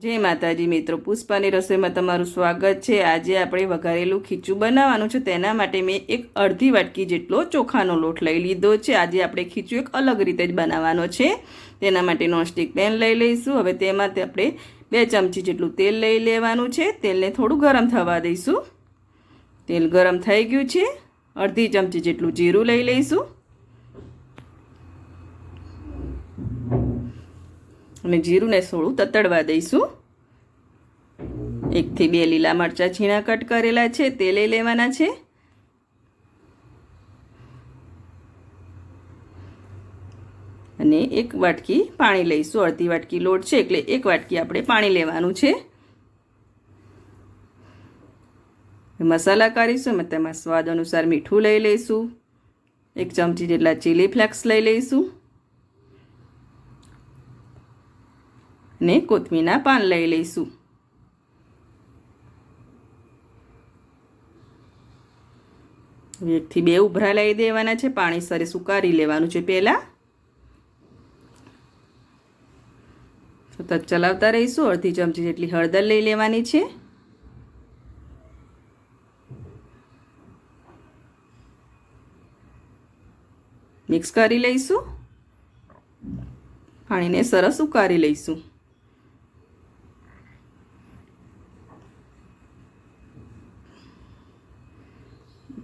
જય માતાજી મિત્રો, પુષ્પાની રસોઈમાં તમારું સ્વાગત છે. આજે આપણે વઘારેલું ખીચું બનાવવાનું છે. તેના માટે મેં એક અડધી વાટકી જેટલો ચોખાનો લોટ લઈ લીધો છે. આજે આપણે ખીચું એક અલગ રીતે જ બનાવવાનો છે. તેના માટે નોનસ્ટિક પેન લઈ લઈશું. હવે તેમાં આપણે બે ચમચી જેટલું તેલ લઈ લેવાનું છે. તેલને થોડું ગરમ થવા દઈશું. તેલ ગરમ થઈ ગયું છે. અડધી ચમચી જેટલું જીરું લઈ લઈશું. અને જીરુંને સોળું તતડવા દઈશું. એકથી બે લીલા મરચાં છીણા કટ કરેલા છે, તે લઈ લેવાના છે. અને એક વાટકી પાણી લઈશું, અડધી વાટકી લોટ છે, એટલે એક વાટકી આપણે પાણી લેવાનું છે. મસાલા કરીશું, એમાં તેમાં સ્વાદ અનુસાર મીઠું લઈ લઈશું. એક ચમચી જેટલા ચીલી ફ્લેક્સ લઈ લઈશું. ને કોથમીના પાન લઈ લઈશું. એકથી બે ઉભરા લઈ દેવાના છે, પાણી સરે સુકારી લેવાનું છે પહેલાં. સતત ચલાવતા રહીશું, અડધી ચમચી જેટલી હળદર લઈ લેવાની છે. મિક્સ કરી લઈશું. પાણીને સરસ ઉકાળી લઈશું.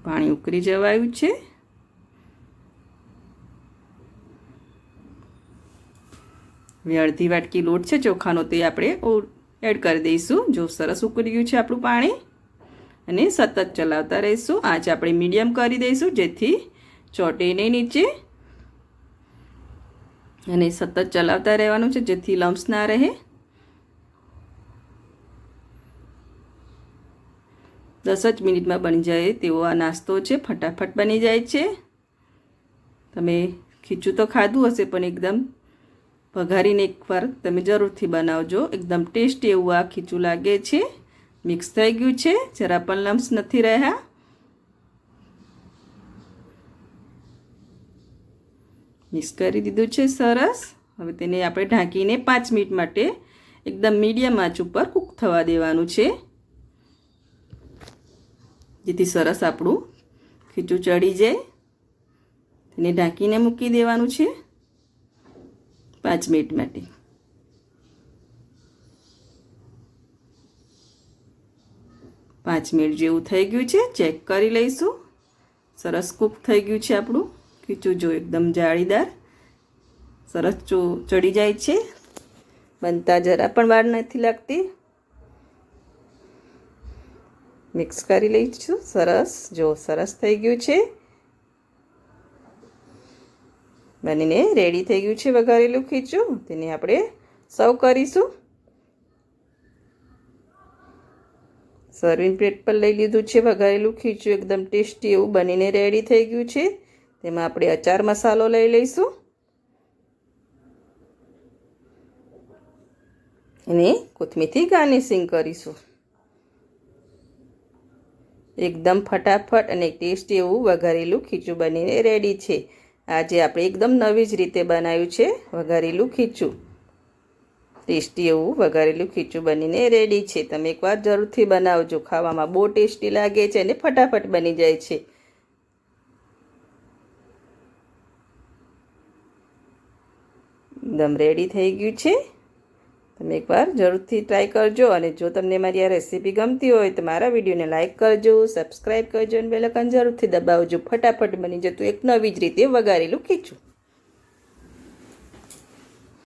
પાણી ઉકળી જવાયું છે. હવે અડધી વાટકી લોટ છે, ચોખાનો તે આપણે એડ કરી દઈશું. જો સરસ ઉકળી ગયું છે આપણું પાણી. અને સતત ચલાવતા રહીશું. આજ આપણે મીડિયમ કરી દઈશું, જેથી ચોટે નહીં નીચે. અને સતત ચલાવતા રહેવાનું છે, જેથી લમ્સ ના રહે. દસ જ મિનિટમાં બની જાય તેવો આ નાસ્તો છે. ફટાફટ બની જાય છે. તમે ખીચું તો ખાધું હશે પણ એકદમ વઘારીને એકવાર તમે જરૂરથી બનાવજો. એકદમ ટેસ્ટી એવું આ ખીચું લાગે છે. મિક્સ થઈ ગયું છે. જરા પણ લમ્સ નથી રહ્યા. મિક્સ કરી દીધું છે સરસ. હવે તેને આપણે ઢાંકીને પાંચ મિનિટ માટે એકદમ મીડિયમ આંચ ઉપર કૂક થવા દેવાનું છે. જેથી સરસ આપણું ખીચું ચડી જાય. તેને ઢાંકીને મૂકી દેવાનું છે પાંચ મિનિટ માટે. પાંચ મિનિટ જેવું થઈ ગયું છે, ચેક કરી લઈશું. સરસ કૂક થઈ ગયું છે આપણું. ખીચું જો એકદમ જાળીદાર, સરસ ચો ચડી જાય છે. બનતા જરા પણ વાર નથી લાગતી. મિક્સ કરી લઈશું. સરસ. જો સરસ થઈ ગયું છે. બનીને રેડી થઈ ગયું છે વઘારેલું ખીચું. તેને આપણે સર્વ કરીશું. સર્વિંગ પ્લેટ પર લઈ લીધું છે વઘારેલું ખીચું. એકદમ ટેસ્ટી એવું બનીને રેડી થઈ ગયું છે. તેમાં આપણે અચાર મસાલો લઈ લઈશું. અને કોથમીરથી ગાર્નિશિંગ કરીશું. એકદમ ફટાફટ અને ટેસ્ટી એવું વઘારેલું ખીચું બનીને રેડી છે. આજે આપણે એકદમ નવી જ રીતે બનાવ્યું છે વઘારેલું ખીચું. ટેસ્ટી એવું વઘારેલું ખીચું બનીને રેડી છે. તમે એકવાર જરૂરથી બનાવજો. ખાવામાં બહુ ટેસ્ટી લાગે છે અને ફટાફટ બની જાય છે. એકદમ રેડી થઈ ગયું છે. તમે એકવાર જરૂરથી ટ્રાય કરજો અને જો તમને મારી આ રેસીપી ગમતી હોય તો મારા વિડીયોને લાઇક કરજો સબસ્ક્રાઈબ કરજો અને બેલકન જરૂરથી દબાવજો. ફટાફટ બની જતું એક નવી જ રીતે વઘારેલું ખીચું.